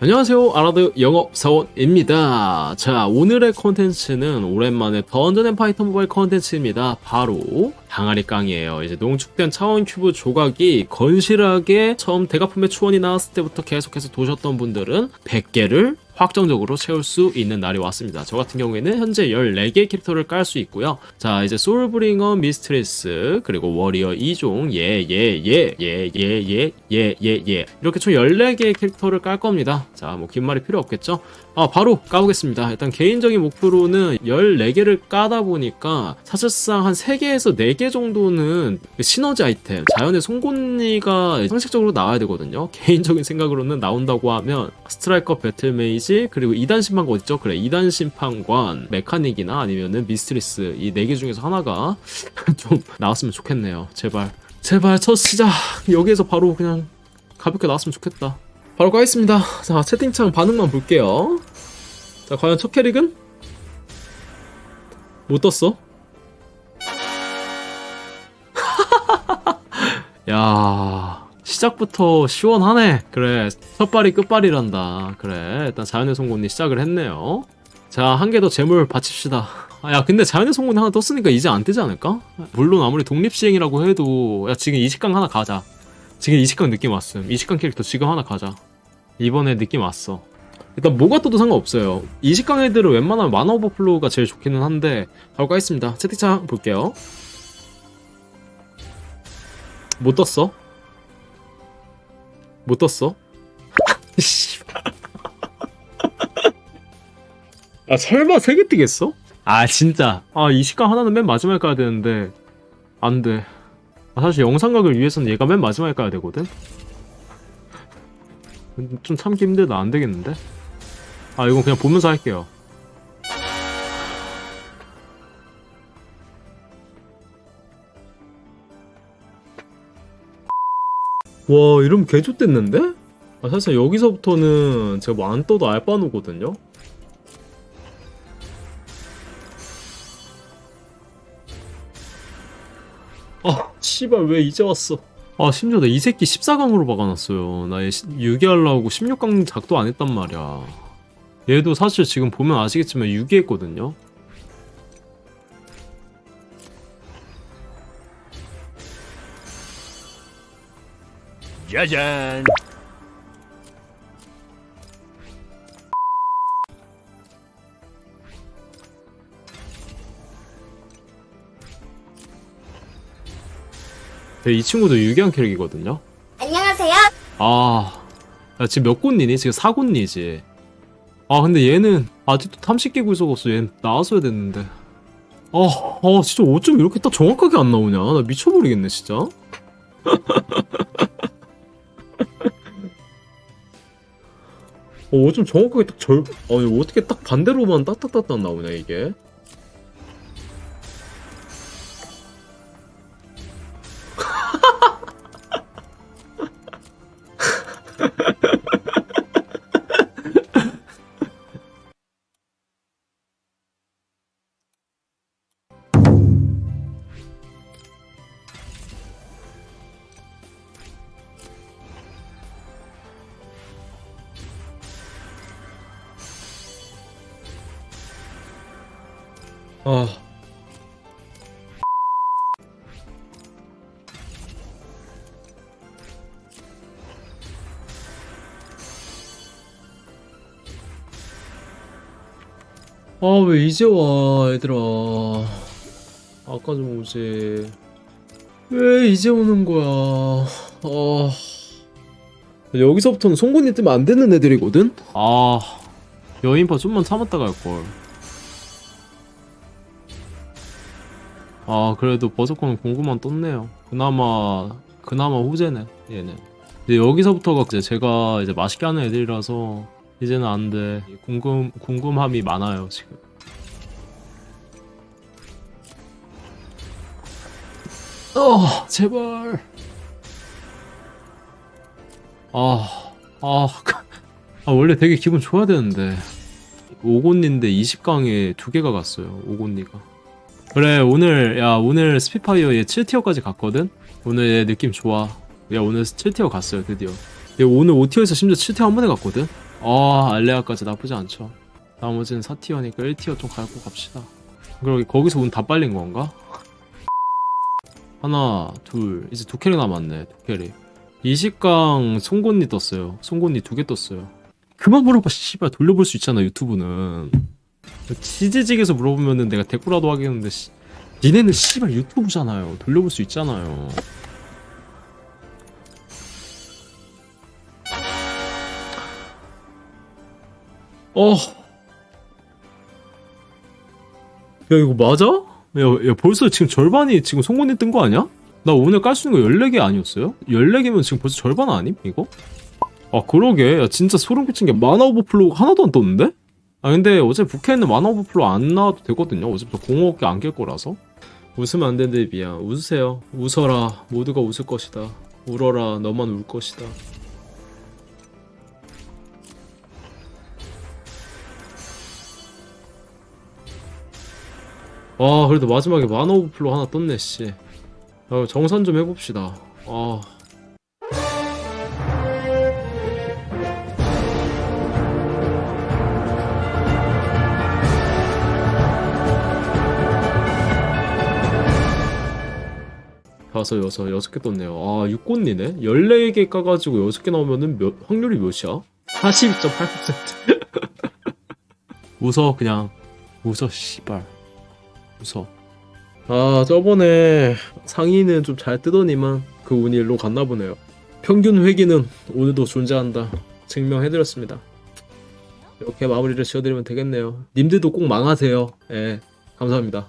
안녕하세요. 아라드 영업사원입니다. 자 오늘의 컨텐츠는 오랜만에 던전 앤 파이터 모바일 컨텐츠입니다. 바로 항아리 깡이에요. 이제 농축된 차원 큐브 조각이 건실하게 처음 대가품의 초원이 나왔을 때부터 계속해서 도셨던 분들은 100개를 확정적으로 채울 수 있는 날이 왔습니다. 저 같은 경우에는 현재 14개의 캐릭터를 깔 수 있고요. 자, 이제 소울브링어 미스트리스, 그리고 워리어 2종, 예, 예, 예, 예, 예, 예, 예, 예, 예. 이렇게 총 14개의 캐릭터를 깔 겁니다. 자, 뭐 긴 말이 필요 없겠죠? 아, 바로 까보겠습니다. 일단 개인적인 목표로는 14개를 까다 보니까 사실상 한 3개에서 4개 정도는 시너지 아이템, 자연의 송곳니가 상식적으로 나와야 되거든요. 개인적인 생각으로는 나온다고 하면 스트라이커 배틀 메이지, 그리고 2단 심판관 어딨죠? 그래, 2단 심판관, 메카닉이나 아니면은 미스트리스 이 4개 중에서 하나가 좀 나왔으면 좋겠네요. 제발. 제발 첫 시작 여기에서 바로 그냥 가볍게 나왔으면 좋겠다. 바로 가겠습니다. 자, 채팅창 반응만 볼게요. 자, 과연 첫 캐릭은? 못 떴어? 야, 시작부터 시원하네. 그래, 첫 발이 끝발이란다. 그래, 일단 자연의 송곳니 시작을 했네요. 자, 한 개 더 재물 바칩시다. 아, 야, 근데 자연의 송곳니 하나 떴으니까 이제 안 뜨지 않을까? 물론 아무리 독립시행이라고 해도, 야, 지금 이식강 하나 가자. 지금 이식강 느낌 왔음. 이식강 캐릭터 지금 하나 가자. 이번에 느낌 왔어. 일단 뭐가 떠도 상관없어요. 이식강 애들은 웬만하면 마나 오버플로우가 제일 좋기는 한데 바로 가겠습니다. 채팅창 볼게요. 못 떴어? 못 떴어? 씨발. 아 설마 세 개 뜨겠어? 아 진짜 아 이식강 하나는 맨 마지막에 까야 되는데 안돼 아, 사실 영상각을 위해서는 얘가 맨 마지막에 까야 되거든 좀 참기 힘들다 안 되겠는데? 아 이건 그냥 보면서 할게요. 와 이러면 개좋됐는데? 아 사실 여기서부터는 제가 뭐 안 떠도 알바노거든요? 아 씨발 왜 이제 왔어 아 심지어 나 이 새끼 14강으로 박아놨어요 나 얘 6위 하려고 16강 작도 안 했단 말이야 얘도 사실 지금 보면 아시겠지만 6위 했거든요 짜잔. 근데 이 친구도 6위한 캐릭이거든요 안녕하세요. 아 야, 지금 몇 곳니니? 지금 4곳니지 아 근데 얘는 아직도 탐식기 구석 없어. 얘는 나왔어야 됐는데. 아, 아 진짜 어쩜 이렇게 딱 정확하게 안 나오냐? 나 미쳐버리겠네 진짜. 어, 어쩜 정확하게 딱 절, 아니, 어떻게 딱 반대로만 딱딱딱딱 나오냐, 이게? 아. 아, 왜 이제 와, 얘들아. 아까 좀 오지. 왜 이제 오는 거야. 아. 여기서부터는 송곳니 뜨면 안 되는 애들이거든? 아. 여인파 좀만 참았다가 할걸. 아 그래도 버섯콘은 공구만 떴네요. 그나마 그나마 후제네 얘는. 이제 여기서부터가 이제 제가 이제 맛있게 하는 애들이라서 이제는 안돼. 궁금 궁금함이 많아요 지금. 어 제발. 아, 아, 아 원래 되게 기분 좋아야 되는데. 오곤니인데 20강에 두 개가 갔어요 오곤니가 그래 오늘 야 오늘 스피파이어 얘 7티어까지 갔거든? 오늘 얘 느낌 좋아. 야 오늘 7티어 갔어요 드디어. 얘 오늘 5티어에서 심지어 7티어 한 번에 갔거든? 아 알레아까지 나쁘지 않죠. 나머지는 4티어니까 1티어 좀 갈고 갑시다. 그러게 거기서 운 다 빨린 건가? 하나 둘 이제 두 캐릭 남았네 두 캐릭 이식강 송곳니 떴어요. 송곳니 두 개 떴어요. 그만 물어봐 씨발. 돌려볼 수 있잖아 유튜브는 치즈직에서 물어보면은 내가 대꾸라도 하겠는데 씨. 니네는 씨발 유튜브잖아요 돌려볼 수 있잖아요 어. 야, 이거 맞아? 야, 야, 벌써 지금 절반이 지금 송곳니 뜬 거 아니야? 나 오늘 깔 수 있는 거 14개 아니었어요? 14개면 지금 벌써 절반 아님? 이거? 아, 그러게. 야, 진짜 소름 끼친 게 마나 오버플로우가 하나도 안 떴는데? 아, 근데 어제 부캐는 마나 오버플로우 안 나와도 되거든요. 어제부터 공허하게 안 깰 거라서. 웃으면 안 되는데, 미안. 웃으세요. 웃어라. 모두가 웃을 것이다. 울어라. 너만 울 것이다. 아 그래도 마지막에 만화 오버플로 하나 떴네 씨 아, 정산 좀 해봅시다 아 다섯 여섯 여섯 개 떴네요 아 6꽃니네 14개 까가지고 여섯 개 나오면은 몇, 확률이 몇이야? 42.8% 웃어 그냥 웃어 씨발 웃어. 아 저번에 상의는 좀 잘 뜨더니만 그 운이 일로 갔나 보네요. 평균 회기는 오늘도 존재한다. 증명해드렸습니다. 이렇게 마무리를 지어드리면 되겠네요. 님들도 꼭 망하세요. 예, 감사합니다.